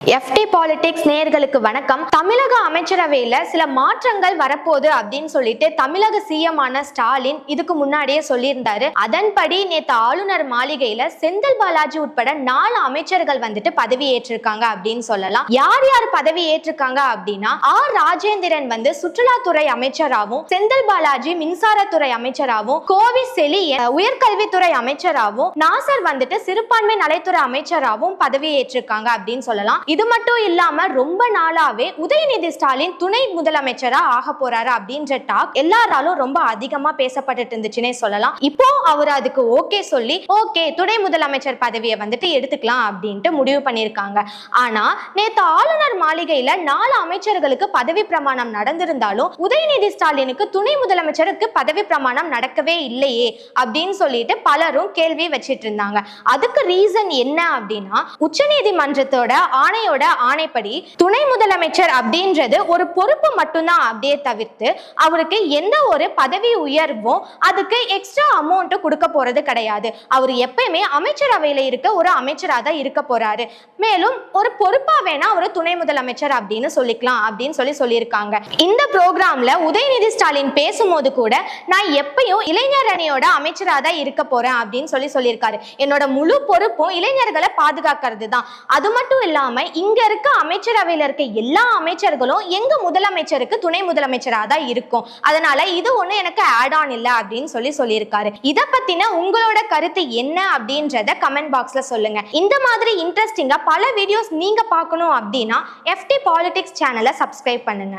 FD politics நேயர்களுக்கு வணக்கம். தமிழக அமைச்சரவையில சில மாற்றங்கள் வரப்போகுது அப்படின்னு சொல்லிட்டு தமிழக சிஎம் ஆன ஸ்டாலின் இதுக்கு முன்னாடியே சொல்லியிருந்தாரு. அதன்படி நேத்து ஆளுநர் மாளிகையில செந்தில் பாலாஜி உட்பட நாலு அமைச்சர்கள் வந்துட்டு பதவி ஏற்றிருக்காங்க அப்படின்னு சொல்லலாம். யார் யார் பதவி ஏற்றிருக்காங்க அப்படின்னா ஆர் ராஜேந்திரன் வந்து சுற்றுலாத்துறை அமைச்சராகவும் செந்தில் பாலாஜி மின்சாரத்துறை அமைச்சராகவும் கோவி செலி உயர்கல்வித்துறை அமைச்சராகவும் நாசர் வந்துட்டு சிறுபான்மை நலைத்துறை அமைச்சராகவும் பதவி ஏற்றிருக்காங்க அப்படின்னு சொல்லலாம். இது மட்டும் இல்லாம ரொம்ப நாளாவே உதயநிதி ஸ்டாலின் துணை முதலமைச்சரா ஆக போறாரு அப்படின்ற டாக் எல்லாராலும் ரொம்ப அதிகமா பேசப்பட்டுட்டு இருந்துச்சுன்னே சொல்லலாம். இப்போ அவர் அதுக்கு ஓகே சொல்லி ஓகே துணை முதலமைச்சர் பதவியை வந்துட்டு எடுத்துக்கலாம் அப்படின்ட்டு முடிவு பண்ணியிருக்காங்க. ஆனா நேத்து ஆளுநர் மாளிகையில நாலு அமைச்சர்களுக்கு பதவி பிரமாணம் நடந்திருந்தாலும் உதயநிதி ஸ்டாலினுக்கு துணை முதலமைச்சருக்கு பதவி பிரமாணம் நடக்கவே இல்லையே அப்படின்னு சொல்லிட்டு பலரும் கேள்வி வச்சிட்டு இருந்தாங்க. அதுக்கு ரீசன் என்ன அப்படின்னா உச்சநீதிமன்றத்தோட ஆணையோட ஆணைப்படி துணை முதலமைச்சர் அப்படின்றது ஒரு பொறுப்பு மட்டும்தான் அப்படியே தவிர்த்து அவருக்கு எந்த ஒரு பதவி உயர்வும் அதுக்கு எக்ஸ்ட்ரா அமௌண்ட் கொடுக்க போறது கிடையாது. அவர் எப்பயுமே அமைச்சரவையில இருக்க ஒரு அமைச்சரா தான் இருக்க போறாரு. மேலும் ஒரு பொறுப்பா வேணா ஒரு துணை முதலமைச்சர் அப்படின்னு சொல்லிக்கலாம் அப்படின்னு சொல்லி சொல்லியிருக்காங்க. இந்த ப்ரோக்ராம்ல உதயநிதி ஸ்டாலின் பேசும்போது கூட நான் எப்பயும் இளைஞர் அணியோட அமைச்சரா தான் இருக்க போறேன் அப்படின்னு சொல்லி சொல்லியிருக்காரு. என்னோட முழு பொறுப்பும் இளைஞர்களை பாதுகாக்கிறது தான் அது மட்டும் இல்லாம இங்க இருக்க அமைச்சரவையில இருக்க எல்லா அமைச்சர்களும் எங்க முதலமைச்சருக்கு துணை முதலமைச்சரா தான் இருக்கும். அதனால இது ஒண்ணு எனக்கு ஆட் ஆன் இல்ல அப்படின்னு சொல்லி சொல்லியிருக்காரு. இத பத்தின உங்களோட கருத்து என்ன அப்படின்றத கமெண்ட் பாக்ஸ்ல சொல்லுங்க. இந்த மாதிரி இன்ட்ரெஸ்டிங்கா பல வீடியோஸ் நீங்க பார்க்கணும் அப்படின்னா எஃப்டி பாலிடிக்ஸ் சேனலை சப்ஸ்கிரைப் பண்ணுங்க.